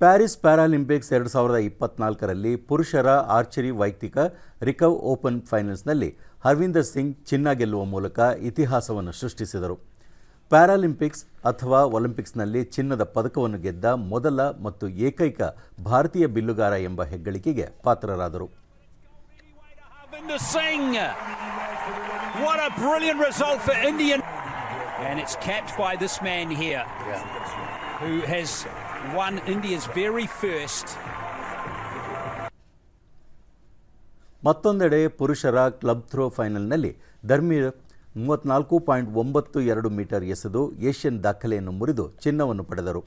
Paris Paralympics ಎರಡು ಸಾವಿರದ ಇಪ್ಪತ್ನಾಲ್ಕರಲ್ಲಿ ಪುರುಷರ ಆರ್ಚರಿ ವೈಯಕ್ತಿಕ ರಿಕವ್ ಓಪನ್ ಫೈನಲ್ಸ್ನಲ್ಲಿ ಹರ್ವಿಂದರ್ ಸಿಂಗ್ ಚಿನ್ನ ಗೆಲ್ಲುವ ಮೂಲಕ ಇತಿಹಾಸವನ್ನು ಸೃಷ್ಟಿಸಿದರು ಪ್ಯಾರಾಲಿಂಪಿಕ್ಸ್ ಅಥವಾ ಒಲಿಂಪಿಕ್ಸ್ನಲ್ಲಿ ಚಿನ್ನದ ಪದಕವನ್ನು ಗೆದ್ದ ಮೊದಲ ಮತ್ತು ಏಕೈಕ ಭಾರತೀಯ ಬಿಲ್ಲುಗಾರ ಎಂಬ ಹೆಗ್ಗಳಿಕೆಗೆ ಪಾತ್ರರಾದರು Harvinder Singh. What a brilliant result for Indian. And it's capped by this man here, who has won India's very first. ಮತ್ತೊಂದೆಡೆ ಪುರುಷರ ಕ್ಲಬ್ ಥ್ರೋ ಫೈನಲ್ನಲ್ಲಿ ಧರ್ಮೀರ್ ಮೂವತ್ನಾಲ್ಕು ಪಾಯಿಂಟ್ ಒಂಬತ್ತು ಎರಡು ಮೀಟರ್ ಎಸೆದು ಏಷ್ಯನ್ ದಾಖಲೆಯನ್ನು ಮುರಿದು ಚಿನ್ನವನ್ನು ಪಡೆದರು.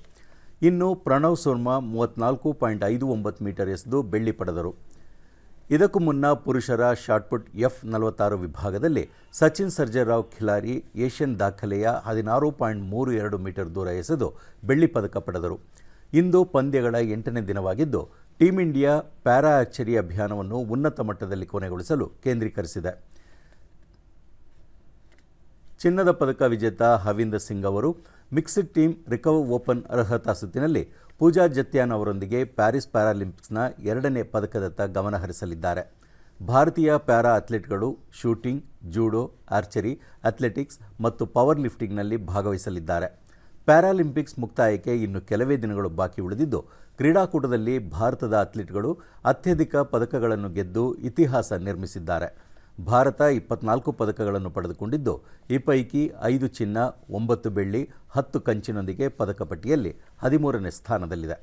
ಇನ್ನು ಪ್ರಣವ್ ಸೋರ್ಮಾ ಮೂವತ್ನಾಲ್ಕು ಪಾಯಿಂಟ್ ಐದು ಒಂಬತ್ತು ಮೀಟರ್ ಎಸೆದು ಬೆಳ್ಳಿ ಪಡೆದರು. ಇದಕ್ಕೂ ಮುನ್ನ ಪುರುಷರ ಶಾಟ್ಪುಟ್ ಎಫ್ ನಲವತ್ತಾರು ವಿಭಾಗದಲ್ಲಿ ಸಚಿನ್ ಸರ್ಜರಾವ್ ಖಿಲಾರಿ ಏಷ್ಯನ್ ದಾಖಲೆಯ ಹದಿನಾರು ಪಾಯಿಂಟ್ ಮೂರು ಎರಡು ಮೀಟರ್ ದೂರ ಎಸೆದು ಬೆಳ್ಳಿ ಪದಕ ಪಡೆದರು. ಇಂದು ಪಂದ್ಯಗಳ ಎಂಟನೇ ದಿನವಾಗಿದ್ದು, ಟೀಂ ಇಂಡಿಯಾ ಪ್ಯಾರಾ ಅಚ್ಚರಿ ಅಭಿಯಾನವನ್ನು ಉನ್ನತ ಮಟ್ಟದಲ್ಲಿ ಕೊನೆಗೊಳಿಸಲು ಕೇಂದ್ರೀಕರಿಸಿದೆ. ಚಿನ್ನದ ಪದಕ ವಿಜೇತ ಹವೀಂದರ್ ಸಿಂಗ್ ಅವರು ಮಿಕ್ಸ್ಡ್ ಟೀಮ್ ರಿಕವ್ ಓಪನ್ ಅರ್ಹತಾ ಸುತ್ತಿನಲ್ಲಿ ಪೂಜಾ ಜತ್ಯಾನ್ ಅವರೊಂದಿಗೆ ಪ್ಯಾರಿಸ್ ಪ್ಯಾರಾಲಿಂಪಿಕ್ಸ್ನ ಎರಡನೇ ಪದಕದತ್ತ ಗಮನ ಹರಿಸಲಿದ್ದಾರೆ. ಭಾರತೀಯ ಪ್ಯಾರಾ ಅಥ್ಲೀಟ್ಗಳು ಶೂಟಿಂಗ್, ಜೂಡೋ, ಆರ್ಚರಿ, ಅಥ್ಲೆಟಿಕ್ಸ್ ಮತ್ತು ಪವರ್ ಲಿಫ್ಟಿಂಗ್ನಲ್ಲಿ ಭಾಗವಹಿಸಲಿದ್ದಾರೆ. ಪ್ಯಾರಾಲಿಂಪಿಕ್ಸ್ ಮುಕ್ತಾಯಕ್ಕೆ ಇನ್ನು ಕೆಲವೇ ದಿನಗಳು ಬಾಕಿ ಉಳಿದಿದ್ದು, ಕ್ರೀಡಾಕೂಟದಲ್ಲಿ ಭಾರತದ ಅಥ್ಲೀಟ್ಗಳು ಅತ್ಯಧಿಕ ಪದಕಗಳನ್ನು ಗೆದ್ದು ಇತಿಹಾಸ ನಿರ್ಮಿಸಿದ್ದಾರೆ. ಭಾರತ ಇಪ್ಪತ್ನಾಲ್ಕು ಪದಕಗಳನ್ನು ಪಡೆದುಕೊಂಡಿದ್ದು, ಈ ಪೈಕಿ ಐದು ಚಿನ್ನ, ಒಂಬತ್ತು ಬೆಳ್ಳಿ, ಹತ್ತು ಕಂಚಿನೊಂದಿಗೆ ಪದಕ ಪಟ್ಟಿಯಲ್ಲಿ ಹದಿಮೂರನೇ ಸ್ಥಾನದಲ್ಲಿದೆ.